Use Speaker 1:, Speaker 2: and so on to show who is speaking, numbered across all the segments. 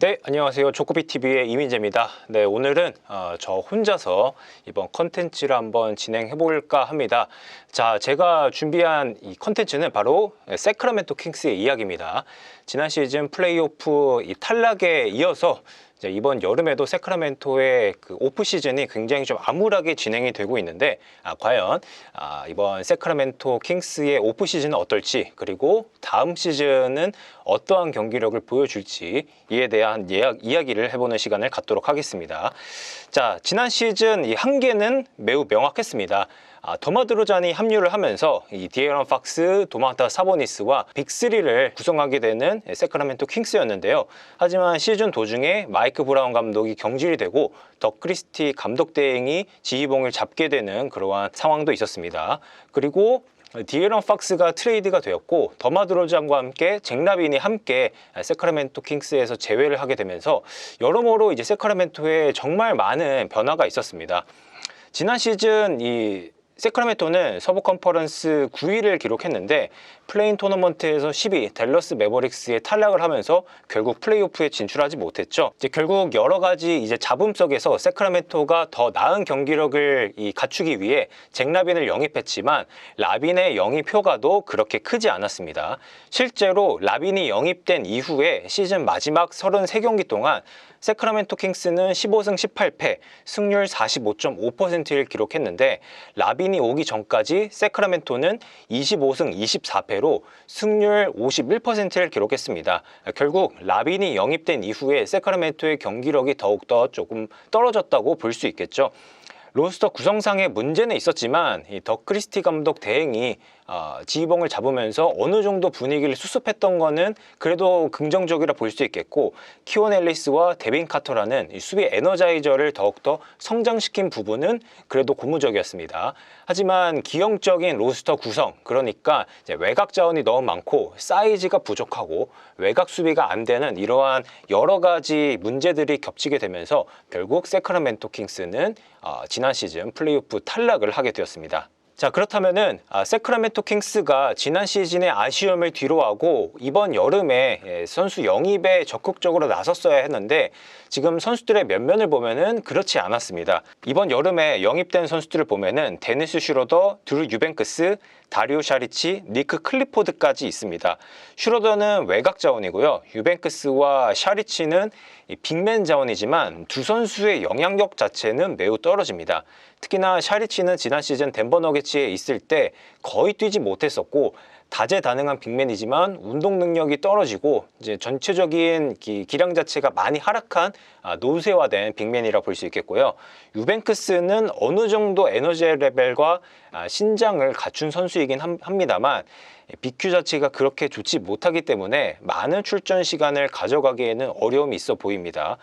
Speaker 1: 네, 안녕하세요. 조코비TV의 이민재입니다. 네, 오늘은 어, 저 혼자서 이번 컨텐츠를 한번 진행해 볼까 합니다. 자, 제가 준비한 이 컨텐츠는 바로 세크라멘토 킹스의 이야기입니다. 지난 시즌 플레이오프 이 탈락에 이어서 이번 여름에도 세크라멘토의 그 오프 시즌이 굉장히 좀 암울하게 진행이 되고 있는데 아, 과연 아, 이번 세크라멘토 킹스의 오프 시즌은 어떨지 그리고 다음 시즌은 어떠한 경기력을 보여줄지 이에 대한 예약, 이야기를 해보는 시간을 갖도록 하겠습니다. 자 지난 시즌 이 한계는 매우 명확했습니다. 아, 더마드로잔이 합류를 하면서 이 디에런 팍스, 도마타 사보니스와 빅3를 구성하게 되는 세크라멘토 킹스였는데요. 하지만 시즌 도중에 마이크 브라운 감독이 경질이 되고 더 크리스티 감독 대행이 지휘봉을 잡게 되는 그러한 상황도 있었습니다. 그리고 디에런 팍스가 트레이드가 되었고 더마드로잔과 함께 잭라빈이 함께 세크라멘토 킹스에서 제외를 하게 되면서 여러모로 이제 세크라멘토에 정말 많은 변화가 있었습니다. 지난 시즌 이 세크라멘토는 서부 컨퍼런스 9위를 기록했는데 플레인 토너먼트에서 10위 댈러스 매버릭스에 탈락을 하면서 결국 플레이오프에 진출하지 못했죠. 이제 결국 여러 가지 이제 잡음 속에서 세크라멘토가 더 나은 경기력을 이 갖추기 위해 잭라빈을 영입했지만 라빈의 영입 효과도 그렇게 크지 않았습니다. 실제로 라빈이 영입된 이후에 시즌 마지막 33경기 동안 세크라멘토 킹스는 15승 18패, 승률 45.5%를 기록했는데 라빈이 오기 전까지 세크라멘토는 25승 24패로 승률 51%를 기록했습니다. 결국 라빈이 영입된 이후에 세크라멘토의 경기력이 더욱더 조금 떨어졌다고 볼 수 있겠죠. 로스터 구성상의 문제는 있었지만 더 크리스티 감독 대행이 어, 지휘봉을 잡으면서 어느 정도 분위기를 수습했던 거는 그래도 긍정적이라 볼 수 있겠고 키온 앨리스와 데빈 카터라는 이 수비 에너자이저를 더욱더 성장시킨 부분은 그래도 고무적이었습니다. 하지만 기형적인 로스터 구성 그러니까 외곽 자원이 너무 많고 사이즈가 부족하고 외곽 수비가 안 되는 이러한 여러 가지 문제들이 겹치게 되면서 결국 세크라멘토 킹스는 어, 지난 시즌 플레이오프 탈락을 하게 되었습니다. 자 그렇다면은 아, 세크라멘토 킹스가 지난 시즌의 아쉬움을 뒤로하고 이번 여름에 예, 선수 영입에 적극적으로 나섰어야 했는데 지금 선수들의 면면을 보면은 그렇지 않았습니다. 이번 여름에 영입된 선수들을 보면은 데니스 슈로더, 드루 유벤크스, 다리오 샤리치, 니크 클리포드까지 있습니다. 슈로더는 외곽 자원이고요. 유벤크스와 샤리치는 빅맨 자원이지만 두 선수의 영향력 자체는 매우 떨어집니다. 특히나 샤리치는 지난 시즌 덴버 너게츠에 있을 때 거의 뛰지 못했었고 다재다능한 빅맨이지만 운동 능력이 떨어지고 이제 전체적인 기, 량 자체가 많이 하락한 아, 노쇠화된 빅맨이라 볼 수 있겠고요. 유벤크스는 어느 정도 에너지 레벨과 아, 신장을 갖춘 선수이긴 합니다만 BQ 자체가 그렇게 좋지 못하기 때문에 많은 출전 시간을 가져가기에는 어려움이 있어 보입니다.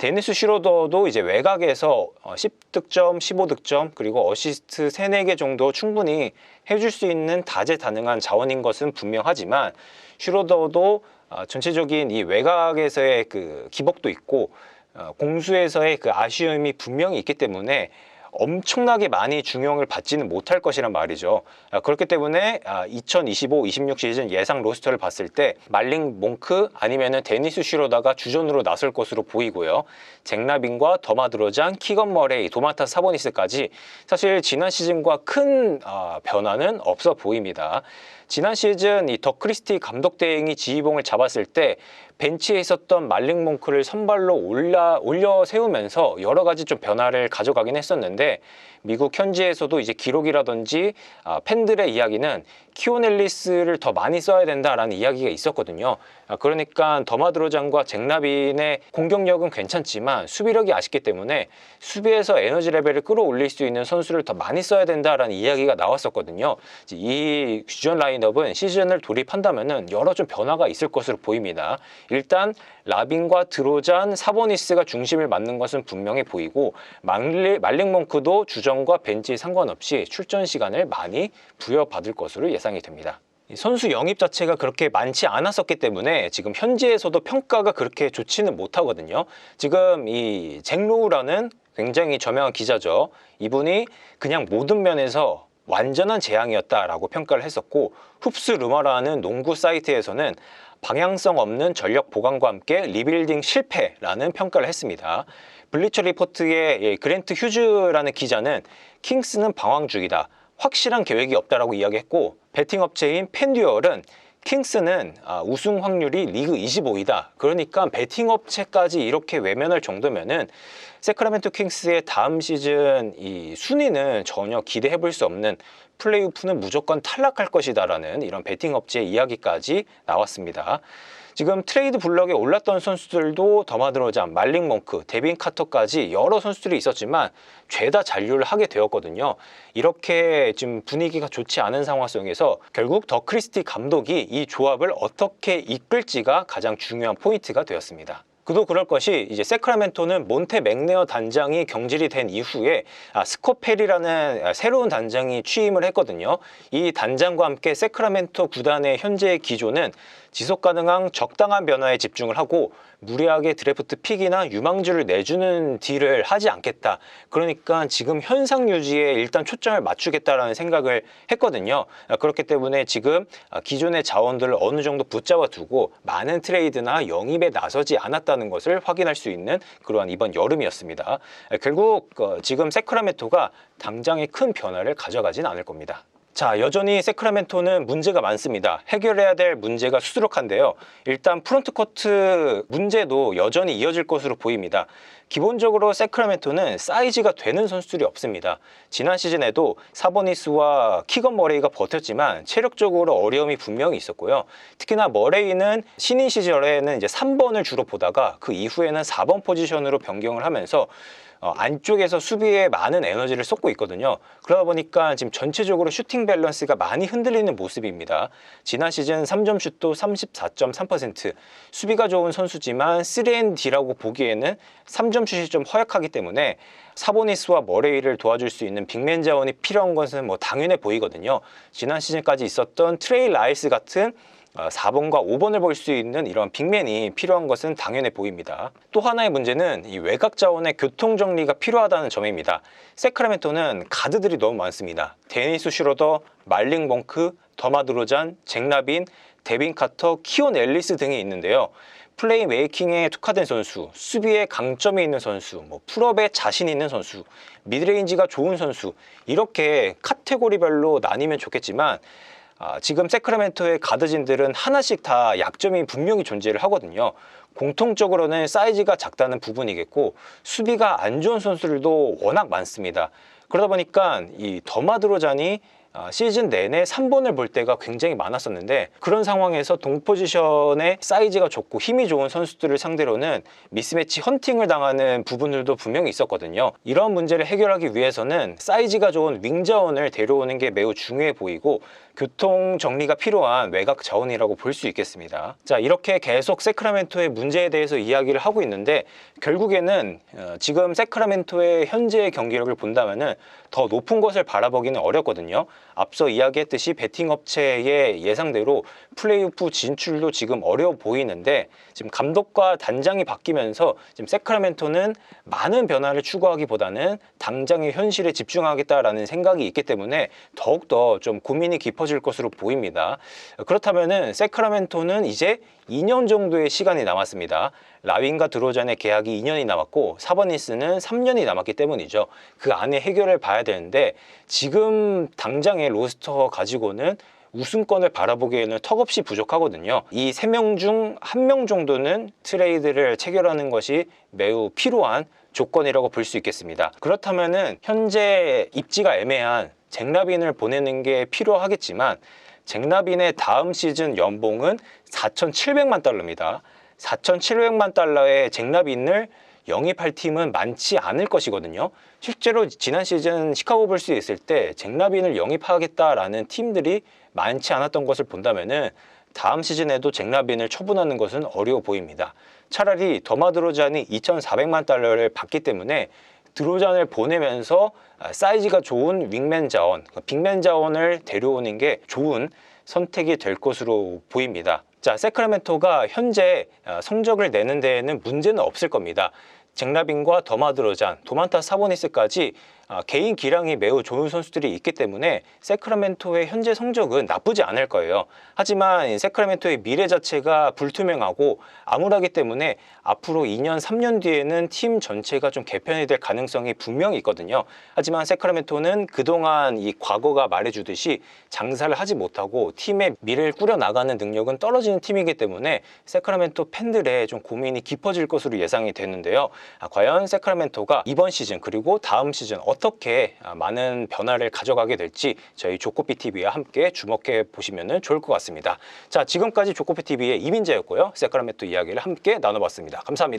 Speaker 1: 데니스 슈로더도 이제 외곽에서 10득점, 어, 15득점, 그리고 어시스트 3, 4개 정도 충분히 해줄 수 있는 다재다능한 자원인 것은 분명하지만 슈로더도 어, 전체적인 이 외곽에서의 그 기복도 있고 어, 공수에서의 그 아쉬움이 분명히 있기 때문에 엄청나게 많이 중용을 받지는 못할 것이란 말이죠. 아, 그렇기 때문에 2025-26 아, 시즌 예상 로스터를 봤을 때 말링 몽크 아니면은 데니스 슈로다가 주전으로 나설 것으로 보이고요. 잭라빈과 더마드로잔, 키건 머레이, 도마타 사보니스까지 사실 지난 시즌과 큰 아, 변화는 없어 보입니다. 지난 시즌 이 더 크리스티 감독 대행이 지휘봉을 잡았을 때 벤치에 있었던 말링 몽크를 선발로 올라 올려 세우면서 여러 가지 좀 변화를 가져가긴 했었는데 미국 현지에서도 이제 기록이라든지 아, 팬들의 이야기는 키오넬리스를 더 많이 써야 된다라는 이야기가 있었거든요. 아, 그러니까 더마드로장과 잭라빈의 공격력은 괜찮지만 수비력이 아쉽기 때문에 수비에서 에너지 레벨을 끌어올릴 수 있는 선수를 더 많이 써야 된다라는 이야기가 나왔었거든요. 이 주전 라인업은 시즌을 돌입한다면은 여러 좀 변화가 있을 것으로 보입니다. 일단 라빈과 드로잔, 사보니스가 중심을 맡는 것은 분명해 보이고 말링 몽크도 주전과 벤치 상관없이 출전 시간을 많이 부여받을 것으로 예상이 됩니다. 선수 영입 자체가 그렇게 많지 않았었기 때문에 지금 현지에서도 평가가 그렇게 좋지는 못하거든요. 지금 이 잭로우라는 굉장히 저명한 기자죠. 이분이 그냥 모든 면에서 완전한 재앙이었다라고 평가를 했었고 흡수 루머라는 농구 사이트에서는 방향성 없는 전력 보강과 함께 리빌딩 실패라는 평가를 했습니다. 블리처 리포트의 예, 그랜트 휴즈라는 기자는 킹스는 방황 중이다. 확실한 계획이 없다라고 이야기했고 베팅 업체인 펜듀얼은 킹스는 아, 우승 확률이 리그 25이다. 그러니까 베팅 업체까지 이렇게 외면할 정도면은 세크라멘토 킹스의 다음 시즌 이 순위는 전혀 기대해 볼 수 없는 플레이오프는 무조건 탈락할 것이다라는 이런 베팅 업체의 이야기까지 나왔습니다. 지금 트레이드 블럭에 올랐던 선수들도 더마드로잠, 말링 몽크, 데빈 카터까지 여러 선수들이 있었지만 죄다 잔류를 하게 되었거든요. 이렇게 지금 분위기가 좋지 않은 상황 속에서 결국 더 크리스티 감독이 이 조합을 어떻게 이끌지가 가장 중요한 포인트가 되었습니다. 그도 그럴 것이 이제 세크라멘토는 몬테 맥네어 단장이 경질이 된 이후에 아, 스코펠이라는 아, 새로운 단장이 취임을 했거든요. 이 단장과 함께 세크라멘토 구단의 현재의 기조는 지속 가능한 적당한 변화에 집중을 하고 무리하게 드래프트 픽이나 유망주를 내주는 딜을 하지 않겠다. 그러니까 지금 현상 유지에 일단 초점을 맞추겠다라는 생각을 했거든요. 아, 그렇기 때문에 지금 아, 기존의 자원들을 어느 정도 붙잡아 두고 많은 트레이드나 영입에 나서지 않았다는 것을 확인할 수 있는 그러한 이번 여름이었습니다. 아, 결국 어, 지금 세크라멘토가 당장의 큰 변화를 가져가진 않을 겁니다. 자, 여전히 세크라멘토는 문제가 많습니다. 해결해야 될 문제가 수두룩한데요. 일단 프론트 코트 문제도 여전히 이어질 것으로 보입니다. 기본적으로 세크라멘토는 사이즈가 되는 선수들이 없습니다. 지난 시즌에도 사보니스와 키건 머레이가 버텼지만 체력적으로 어려움이 분명히 있었고요. 특히나 머레이는 신인 시절에는 이제 3번을 주로 보다가 그 이후에는 4번 포지션으로 변경을 하면서 어, 안쪽에서 수비에 많은 에너지를 쏟고 있거든요. 그러다 보니까 지금 전체적으로 슈팅 밸런스가 많이 흔들리는 모습입니다. 지난 시즌 3점 슛도 34.3%, 수비가 좋은 선수지만 3&D라고 보기에는 3점 슛이 좀 허약하기 때문에 사보니스와 머레이를 도와줄 수 있는 빅맨 자원이 필요한 것은 뭐 당연해 보이거든요. 지난 시즌까지 있었던 트레이 라이스 같은 4번과 어, 5번을 볼 수 있는 이런 빅맨이 필요한 것은 당연해 보입니다. 또 하나의 문제는 이 외곽 자원의 교통 정리가 필요하다는 점입니다. 세크라멘토는 가드들이 너무 많습니다. 데니스 슈로더, 말링 벙크, 더마드로잔, 잭라빈, 데빈 카터, 키온 앨리스 등이 있는데요. 플레이 메이킹에 특화된 선수, 수비에 강점이 있는 선수, 뭐 풀업에 자신 있는 선수, 미드레인지가 좋은 선수 이렇게 카테고리별로 나뉘면 좋겠지만 아, 지금 세크라멘토의 가드진들은 하나씩 다 약점이 분명히 존재를 하거든요. 공통적으로는 사이즈가 작다는 부분이겠고 수비가 안 좋은 선수들도 워낙 많습니다. 그러다 보니까 이 더마드로잔이 아, 시즌 내내 3번을 볼 때가 굉장히 많았었는데 그런 상황에서 동 포지션의 사이즈가 좋고 힘이 좋은 선수들을 상대로는 미스매치 헌팅을 당하는 부분들도 분명히 있었거든요. 이런 문제를 해결하기 위해서는 사이즈가 좋은 윙자원을 데려오는 게 매우 중요해 보이고 교통 정리가 필요한 외곽 자원이라고 볼 수 있겠습니다. 자, 이렇게 계속 세크라멘토의 문제에 대해서 이야기를 하고 있는데 결국에는 어, 지금 세크라멘토의 현재의 경기력을 본다면 은 더 높은 것을 바라보기는 어렵거든요. 앞서 이야기했듯이 베팅 업체의 예상대로 플레이오프 진출도 지금 어려워 보이는데 지금 감독과 단장이 바뀌면서 지금 세크라멘토는 많은 변화를 추구하기보다는 당장의 현실에 집중하겠다라는 생각이 있기 때문에 더욱더 좀 고민이 깊 어질 것으로 보입니다. 그렇다면은 세크라멘토는 이제 2년 정도의 시간이 남았습니다. 라윈과 드로잔의 계약이 2년이 남았고 사버니스는 3년이 남았기 때문이죠. 그 안에 해결을 봐야 되는데 지금 당장의 로스터 가지고는 우승권을 바라보기에는 턱없이 부족하거든요. 이 세 명 중 한 명 정도는 트레이드를 체결하는 것이 매우 필요한 조건이라고 볼 수 있겠습니다. 그렇다면은 현재 입지가 애매한 잭라빈을 보내는 게 필요하겠지만 잭라빈의 다음 시즌 연봉은 4,700만 달러입니다. 4,700만 달러의 잭라빈을 영입할 팀은 많지 않을 것이거든요. 실제로 지난 시즌 시카고 불스에 있을 때 잭라빈을 영입하겠다라는 팀들이 많지 않았던 것을 본다면은 다음 시즌에도 잭라빈을 처분하는 것은 어려워 보입니다. 차라리 더마드로잔이 2,400만 달러를 받기 때문에 드로잔을 보내면서 사이즈가 좋은 윙맨 자원, 그러니까 빅맨 자원을 데려오는 게 좋은 선택이 될 것으로 보입니다. 자, 세크라멘토가 현재 성적을 내는 데에는 문제는 없을 겁니다. 잭라빈과 더마드로잔, 도만타 사보니스까지 아, 개인 기량이 매우 좋은 선수들이 있기 때문에 세크라멘토의 현재 성적은 나쁘지 않을 거예요. 하지만 이 세크라멘토의 미래 자체가 불투명하고 암울하기 때문에 앞으로 2년, 3년 뒤에는 팀 전체가 좀 개편이 될 가능성이 분명히 있거든요. 하지만 세크라멘토는 그동안 이 과거가 말해주듯이 장사를 하지 못하고 팀의 미래를 꾸려나가는 능력은 떨어지는 팀이기 때문에 세크라멘토 팬들의 좀 고민이 깊어질 것으로 예상이 되는데요. 아, 과연 세크라멘토가 이번 시즌 그리고 다음 시즌 어 떻게 아, 많은 변화를 가져가게 될지 저희 조코피 TV와 함께 주목해 보시면 좋을 것 같습니다. 자, 지금까지 조코피 TV의 이민재였고요. 세크라멘토 이야기를 함께 나눠봤습니다. 감사합니다.